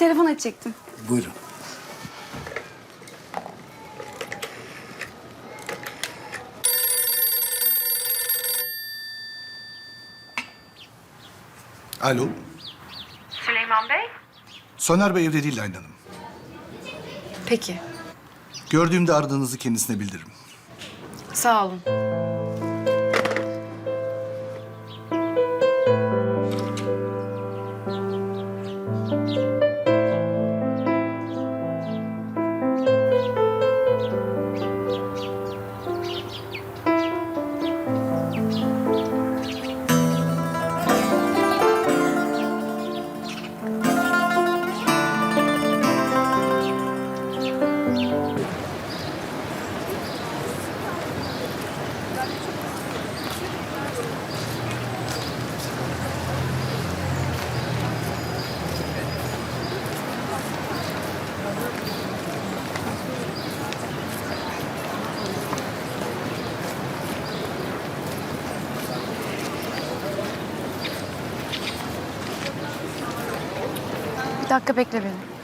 telefon edecektim. Buyurun. Alo. Süleyman Bey? Soner Bey evde değil Aylin Hanım. Peki. Gördüğümde aradığınızı kendisine bildiririm. Sağ olun. Bir dakika bekle beni.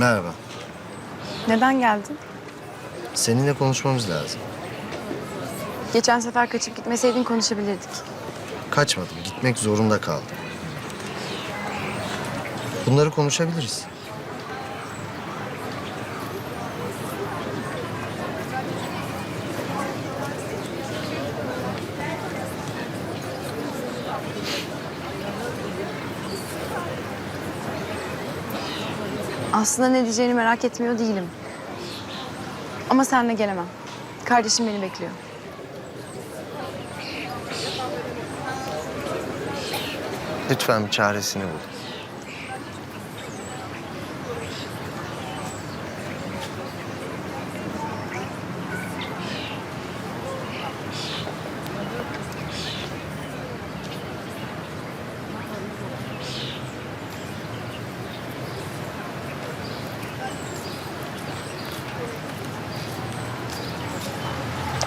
Merhaba. Neden geldin? Seninle konuşmamız lazım. Geçen sefer kaçıp gitmeseydin konuşabilirdik. Kaçmadım, gitmek zorunda kaldım. Bunları konuşabiliriz. Aslında ne diyeceğini merak etmiyor değilim. Ama seninle gelemem. Kardeşim beni bekliyor. Lütfen çaresini bul.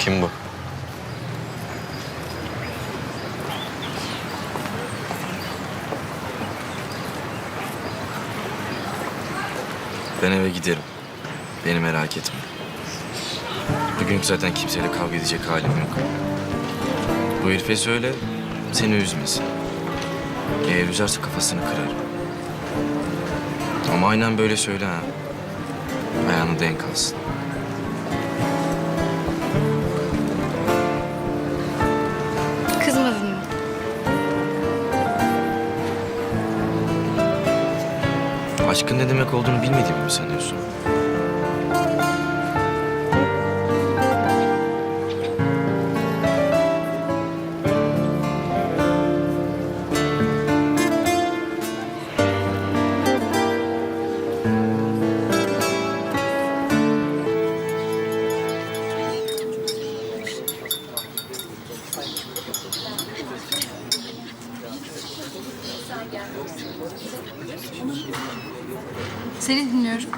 Kim bu? Ben eve giderim. Beni merak etme. Bugün zaten kimseyle kavga edecek halim yok. Bu herife söyle, seni üzmesin. Eğer üzerse kafasını kırar. Ama aynen böyle söyle ha. Ayağını denk alsın. Aşkın ne demek olduğunu bilmediğimi mi sanıyorsun? Seni dinliyorum.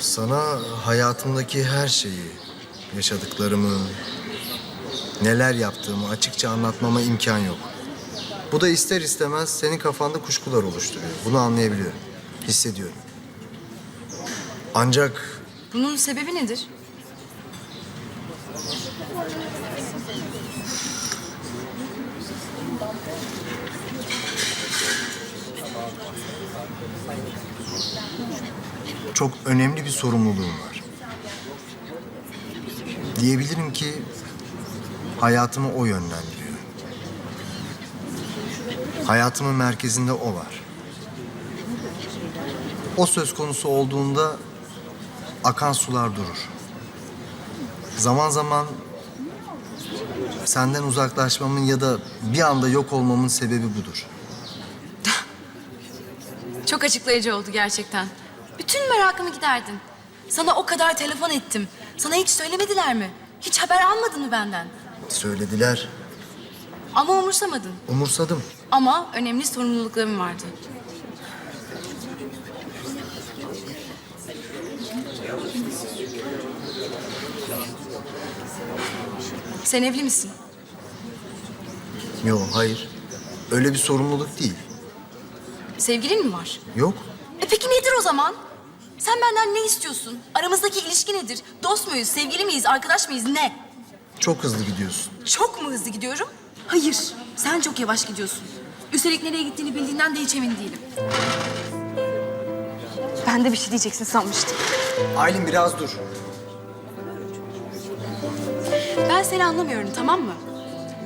Sana hayatımdaki her şeyi, yaşadıklarımı, neler yaptığımı açıkça anlatmama imkan yok. Bu da ister istemez senin kafanda kuşkular oluşturuyor. Bunu anlayabiliyorum, hissediyorum. Ancak Bunun sebebi nedir? Çok önemli bir sorumluluğum var. Diyebilirim ki hayatımı o yönlendiriyor. Hayatımın merkezinde o var. O söz konusu olduğunda akan sular durur. Zaman zaman senden uzaklaşmamın ya da bir anda yok olmamın sebebi budur. Çok açıklayıcı oldu gerçekten. Bütün merakımı giderdin. Sana o kadar telefon ettim. Sana hiç söylemediler mi? Hiç haber almadın mı benden? Söylediler, Ama umursamadın. umursadım. Ama önemli sorumluluklarım vardı. Sen evli misin? Yok hayır. Öyle bir sorumluluk değil. Sevgilin mi var? Yok. E peki nedir o zaman? Sen benden ne istiyorsun? Aramızdaki ilişki nedir? Dost muyuz, sevgili miyiz, arkadaş mıyız, ne? Çok hızlı gidiyorsun. Çok mu hızlı gidiyorum? Hayır, sen çok yavaş gidiyorsun. Üstelik nereye gittiğini bildiğinden de hiç emin değilim. Ben de bir şey diyeceksin sanmıştım. Aylin biraz dur. Ben seni anlamıyorum, tamam mı?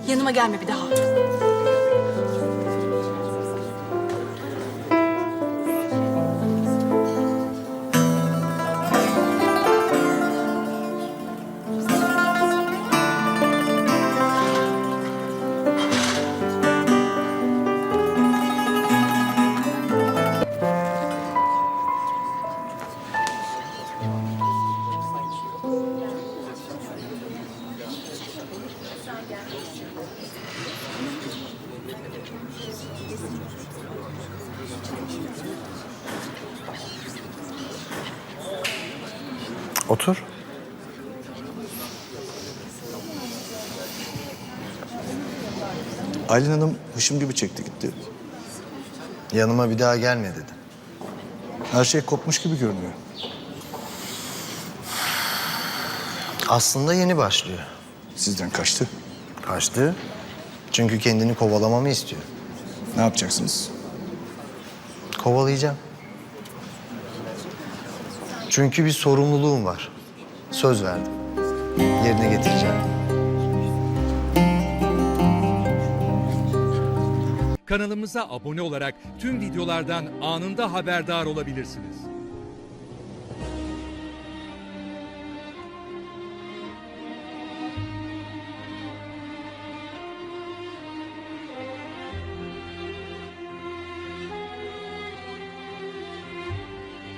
Yanıma gelme bir daha. Otur. Aylin Hanım hışım gibi çekti gitti. Yanıma bir daha gelme dedi. Her şey kopmuş gibi görünüyor. Aslında yeni başlıyor. Sizden kaçtı. Kaçtı. Çünkü kendini kovalamamı istiyor. Ne yapacaksınız? Kovalayacağım. Çünkü bir sorumluluğum var. Söz verdim. Yerine getireceğim. Kanalımıza abone olarak tüm videolardan anında haberdar olabilirsiniz.